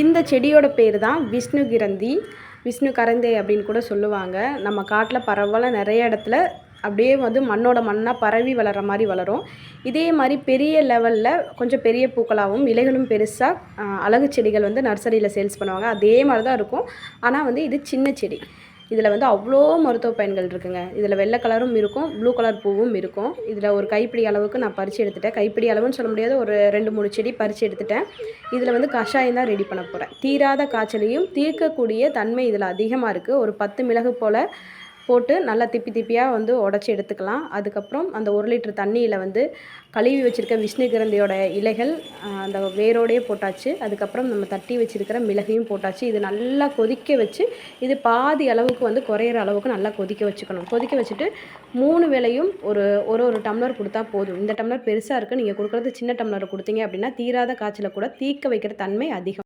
இந்த செடியோட பேர் தான் விஷ்ணு கிரந்தி. விஷ்ணு கரந்தை அப்படின்னு கூட சொல்லுவாங்க. நம்ம காட்டில் பரவலாக நிறைய இடத்துல அப்படியே வந்து மண்ணோட மண்ணாக பரவி வளர்கிற மாதிரி வளரும். இதே மாதிரி பெரிய லெவலில் கொஞ்சம் பெரிய பூக்களாகவும் இலைகளும் பெருசாக அழகு செடிகள் வந்து நர்சரியில் சேல்ஸ் பண்ணுவாங்க. அதே மாதிரி தான் இருக்கும். ஆனால் வந்து இது சின்ன செடி. இதில் வந்து அவ்வளோ மருத்துவ பயன்கள் இருக்குங்க. இதில் வெள்ளை கலரும் இருக்கும் ப்ளூ கலர் பூவும் இருக்கும். இதில் ஒரு கைப்பிடி அளவுக்கு நான் பறித்து எடுத்துட்டேன். கைப்பிடி அளவுன்னு சொல்ல முடியாது ஒரு ரெண்டு மூணு செடி பறித்து எடுத்துட்டேன். இதில் வந்து கஷாயம் தான் ரெடி பண்ண போகிறேன் தீராத காய்ச்சலையும் தீர்க்கக்கூடிய தன்மை இதில் அதிகமாக இருக்குது ஒரு பத்து மிளகு போல் போட்டு நல்லா திப்பி திப்பியாக வந்து உடச்சி எடுத்துக்கலாம். அதுக்கப்புறம் அந்த ஒரு லிட்டர் தண்ணியில் வந்து கழுவி வச்சுருக்க விஷ்ணு கிரந்தியோட இலைகள் அந்த வேரோடையே போட்டாச்சு. அதுக்கப்புறம் நம்ம தட்டி வச்சுருக்கிற மிளகையும் போட்டாச்சு. இது நல்லா கொதிக்க வச்சு இது பாதி அளவுக்கு வந்து குறையிற அளவுக்கு நல்லா கொதிக்க வச்சுக்கணும். கொதிக்க வச்சுட்டு மூணு வேளையும் ஒரு ஒரு ஒரு டம்ளர் கொடுத்தா போதும். இந்த டம்ளர் பெருசாக இருக்குது நீங்கள் கொடுக்குறது சின்ன டம்ளர் கொடுத்தீங்க அப்படின்னா தீராத காய்ச்சலை கூட தீக்க வைக்கிற தன்மை அதிகம்.